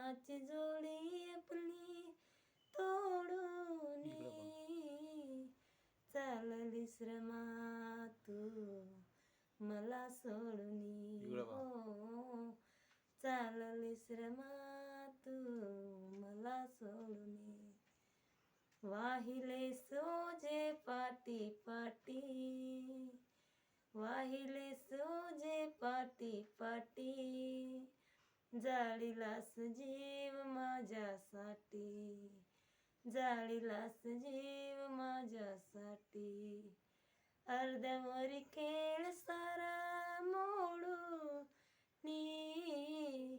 नाच जोडी आपली तोडून. चालली श्रमा तू मला सोडून. हो चालली श्रमा तू मला सोडून. वाहिले सोजे पाटी पाटी वाहिले सोजे पाटी पाटी. जाळीलास जीव माझ्यासाठी जाळीलास जीव माझ्यासाठी. अर्ध्यावरी खेळ सारा मोडू नी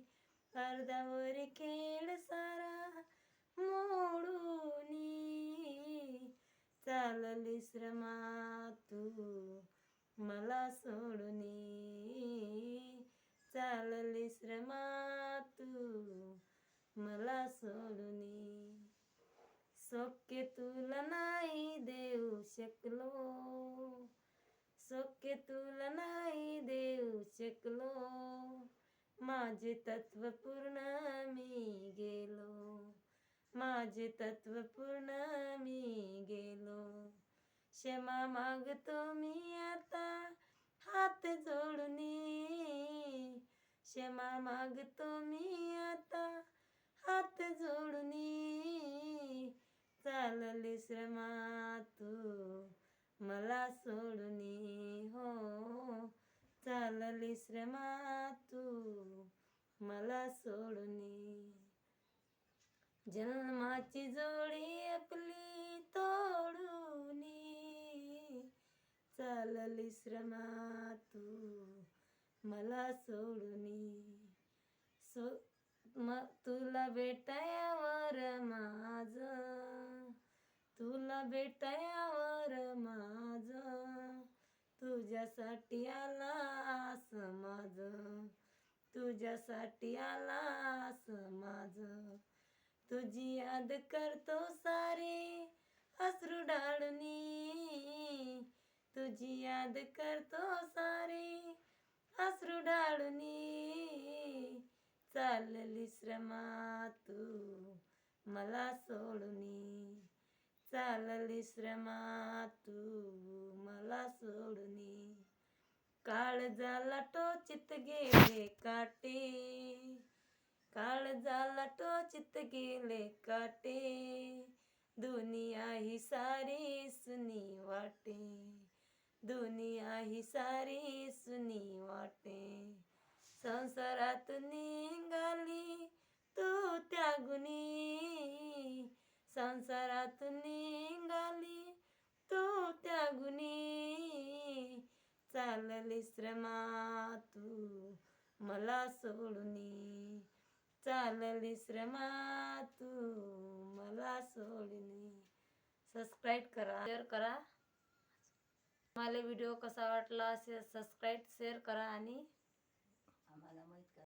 अर्ध्यावरी खेळ सारा मोडूनी चालली श्रमा तू मला सोडूनी चाललीस रमा तू मला सोडूनी सोके तुला नाही देऊ शकलो. सोके तुला नाही देऊ शकलो. माझे तत्व पूर्ण मी गेलो. माझे तत्व पूर्ण मी गेलो. क्षमा मागतो मी आता हात जोडून क्षमा मागतो मी आता. हात जोडूनी चालले श्रमा तू मला सोडूनी हो. चालली श्रमा तू मला सोडूनी जन्माची जोडी आपली तोडूनी चालली श्रमा तू मला सोडून सो म तुला भेटायावर माझ. तुला भेटायावर माझ. तुझ्यासाठी आला समाज तुझ्यासाठी आला समाज तुझी याद करतो सारे अश्रू डाळूनी. तुझी याद करतो सारे अश्रू डाळूनी. चालली श्रमा तू मला सोडूनी. चालली श्रमा तू मला सोडूनी. काळ झाला टोचित गेले काटे. काळ झाला टोचित गेले काटे. दुनिया ही सारी सुनी वाटे. दुनिया ही सारी सुनी संसारात निघाली. तू त्यागुनी चालली श्रमा तू. मला सोडून चालली श्रमा तू. मला सोडून. सबस्क्राईब करा. शेअर करा. मला व्हिडिओ कसा वाटला असेल सबस्क्राईब शेअर करा आणि